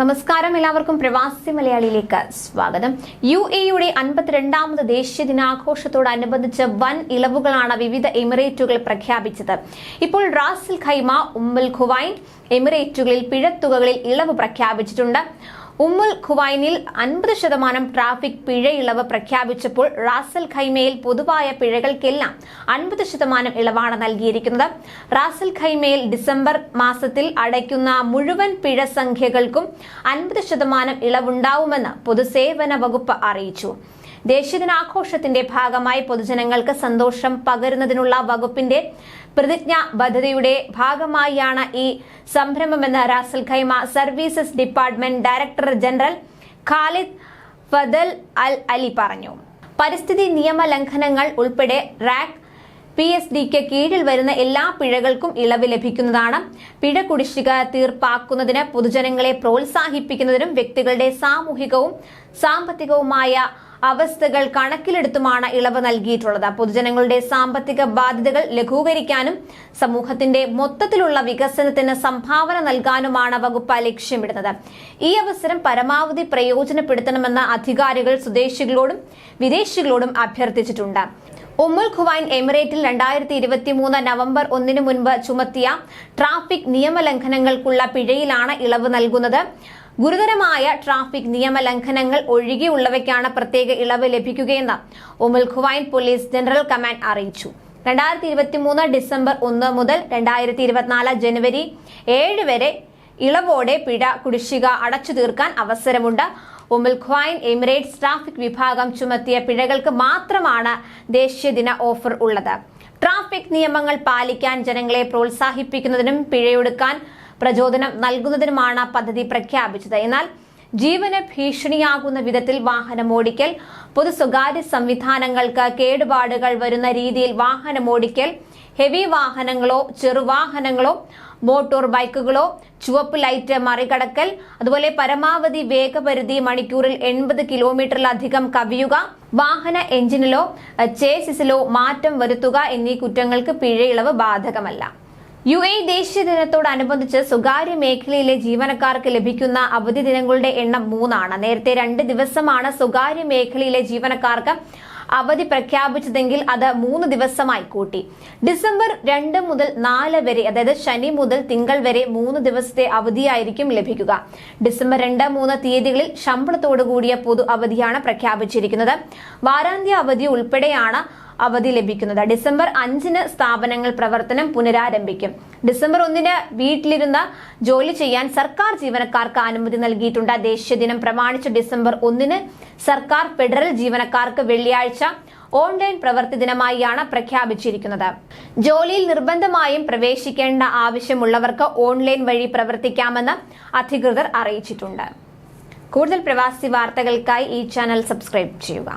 നമസ്കാരം. എല്ലാവർക്കും പ്രവാസി മലയാളിയിലേക്ക് സ്വാഗതം. യു എയുടെ അൻപത്തിരണ്ടാമത് ദേശീയ ദിനാഘോഷത്തോടനുബന്ധിച്ച് വൻ ഇളവുകളാണ് വിവിധ എമിറേറ്റുകൾ പ്രഖ്യാപിച്ചത്. ഇപ്പോൾ റാസിൽ ഖൈമ ഉമ്മൽ ഖുവൈൻ എമിറേറ്റുകളിൽ പിഴത്തുകകളിൽ ഇളവ് പ്രഖ്യാപിച്ചിട്ടുണ്ട്. ഉമ്മുൽ ഖുവൈനിൽ അൻപത് ശതമാനം ട്രാഫിക് പിഴ ഇളവ് പ്രഖ്യാപിച്ചപ്പോൾ റാസൽ ഖൈമയിൽ പൊതുവായ പിഴകൾക്കെല്ലാം അൻപത് ശതമാനം ഇളവാണ് നൽകിയിരിക്കുന്നത്. റാസൽ ഖൈമയിൽ ഡിസംബർ മാസത്തിൽ അടയ്ക്കുന്ന മുഴുവൻ പിഴ സംഖ്യകൾക്കും അൻപത് ശതമാനം ഇളവുണ്ടാവുമെന്ന് പൊതുസേവന വകുപ്പ് അറിയിച്ചു. ദേശീയ ദിനാഘോഷത്തിന്റെ ഭാഗമായി പൊതുജനങ്ങൾക്ക് സന്തോഷം പകരുന്നതിനുള്ള വകുപ്പിന്റെ പ്രതിജ്ഞാബദ്ധതയുടെ ഭാഗമായാണ് ഈ സംരംഭമെന്ന് Ras al Khaimah services department director general Khalid Fadal Al Ali പറഞ്ഞു. പരിസ്ഥിതി നിയമ ലംഘനങ്ങൾ ഉൾപ്പെടെ റാക്ക് പി എസ് ഡിക്ക് കീഴിൽ വരുന്ന എല്ലാ പിഴകൾക്കും ഇളവ് ലഭിക്കുന്നതാണ്. പിഴ കുടിശ്ശിക തീർപ്പാക്കുന്നതിന് പൊതുജനങ്ങളെ പ്രോത്സാഹിപ്പിക്കുന്നതിനും വ്യക്തികളുടെ സാമൂഹികവും സാമ്പത്തികവുമായ അവസ്ഥകൾ കണക്കിലെടുത്തുമാണ് ഇളവ് നൽകിയിട്ടുള്ളത്. പൊതുജനങ്ങളുടെ സാമ്പത്തിക ബാധ്യതകൾ ലഘൂകരിക്കാനും സമൂഹത്തിന്റെ മൊത്തത്തിലുള്ള വികസനത്തിന് സംഭാവന നൽകാനുമാണ് വകുപ്പ് ലക്ഷ്യമിടുന്നത്. ഈ അവസരം പരമാവധി പ്രയോജനപ്പെടുത്തണമെന്ന് അധികാരികൾ സ്വദേശികളോടും വിദേശികളോടും അഭ്യർത്ഥിച്ചിട്ടുണ്ട്. ഉമ്മുൽ ഖുവൈൻ എമിറേറ്റിൽ രണ്ടായിരത്തി ഇരുപത്തി മൂന്ന് നവംബർ ഒന്നിനു മുൻപ് ചുമത്തിയ ട്രാഫിക് നിയമലംഘനങ്ങൾക്കുള്ള പിഴയിലാണ് ഇളവ് നൽകുന്നത്. ഗുരുതരമായ ട്രാഫിക് നിയമലംഘനങ്ങൾ ഒഴികെയുള്ളവയ്ക്കാണ് പ്രത്യേക ഇളവ് ലഭിക്കുകയെന്ന് Umm al Quwain police general command അറിയിച്ചു. രണ്ടായിരത്തി ഇരുപത്തി മൂന്ന് ഡിസംബർ ഒന്ന് മുതൽ രണ്ടായിരത്തി ഇരുപത്തിനാല് ജനുവരി ഏഴ് വരെ ഇളവോടെ പിഴ കുടിശ്ശിക അടച്ചു തീർക്കാൻ അവസരമുണ്ട്. ഉമുൽ ഖ്വൈൻ എമിറേറ്റ്സ് ട്രാഫിക് വിഭാഗം ചുമത്തിയ പിഴകൾക്ക് മാത്രമാണ് ദേശീയ ദിന ഓഫർ ഉള്ളത്. ട്രാഫിക് നിയമങ്ങൾ പാലിക്കാൻ ജനങ്ങളെ പ്രോത്സാഹിപ്പിക്കുന്നതിനും പിഴയൊടുക്കാൻ പ്രചോദനം നൽകുന്നതിനുമാണ് പദ്ധതി പ്രഖ്യാപിച്ചത്. എന്നാൽ ജീവന് ഭീഷണിയാകുന്ന വിധത്തിൽ വാഹനമോടിക്കൽ പൊതു സ്വകാര്യ സംവിധാനങ്ങൾക്ക് കേടുപാടുകൾ വരുന്ന രീതിയിൽ വാഹനമോടിക്കൽ ഹെവി വാഹനങ്ങളോ ചെറുവാഹനങ്ങളോ മോട്ടോർ ബൈക്കുകളോ ചുവപ്പ് ലൈറ്റ് മറികടക്കൽ അതുപോലെ പരമാവധി വേഗപരിധി മണിക്കൂറിൽ എൺപത് കിലോമീറ്ററിലധികം കവിയുക വാഹന എഞ്ചിനിലോ ചേസിസിലോ മാറ്റം വരുത്തുക എന്നീ കുറ്റങ്ങൾക്ക് പിഴയിളവ് ബാധകമല്ല. യു എ ദേശീയ ദിനത്തോടനുബന്ധിച്ച് സ്വകാര്യ മേഖലയിലെ ജീവനക്കാർക്ക് ലഭിക്കുന്ന അവധി ദിനങ്ങളുടെ എണ്ണം മൂന്നാണ്. നേരത്തെ രണ്ട് ദിവസമാണ് സ്വകാര്യ മേഖലയിലെ ജീവനക്കാർക്ക് അവധി പ്രഖ്യാപിച്ചതെങ്കിൽ അത് മൂന്ന് ദിവസമായി കൂട്ടി. ഡിസംബർ രണ്ട് മുതൽ നാല് വരെ അതായത് ശനി മുതൽ തിങ്കൾ വരെ മൂന്ന് ദിവസത്തെ അവധിയായിരിക്കും ലഭിക്കുക. ഡിസംബർ രണ്ട് മൂന്ന് തീയതികളിൽ ശമ്പളത്തോടു കൂടിയ പൊതു അവധിയാണ് പ്രഖ്യാപിച്ചിരിക്കുന്നത്. വാരാന്ത്യ അവധി ഉൾപ്പെടെയാണ് അവധി ലഭിക്കുന്നത്. ഡിസംബർ അഞ്ചിന് സ്ഥാപനങ്ങൾ പ്രവർത്തനം പുനരാരംഭിക്കും. ഡിസംബർ ഒന്നിന് വീട്ടിലിരുന്ന ജോലി ചെയ്യാൻ സർക്കാർ ജീവനക്കാർക്ക് അനുമതി നൽകിയിട്ടുണ്ട്. ദേശീയ ദിനം പ്രമാണിച്ച് ഡിസംബർ ഒന്നിന് സർക്കാർ ഫെഡറൽ ജീവനക്കാർക്ക് വെള്ളിയാഴ്ച ഓൺലൈൻ പ്രവൃത്തി ദിനമായാണ് പ്രഖ്യാപിച്ചിരിക്കുന്നത്. ജോലിയിൽ നിർബന്ധമായും പ്രവേശിക്കേണ്ട ആവശ്യമുള്ളവർക്ക് ഓൺലൈൻ വഴി പ്രവർത്തിക്കാമെന്ന് അധികൃതർ അറിയിച്ചിട്ടുണ്ട്. കൂടുതൽ പ്രവാസി വാർത്തകൾക്കായി ഈ ചാനൽ സബ്സ്ക്രൈബ് ചെയ്യുക.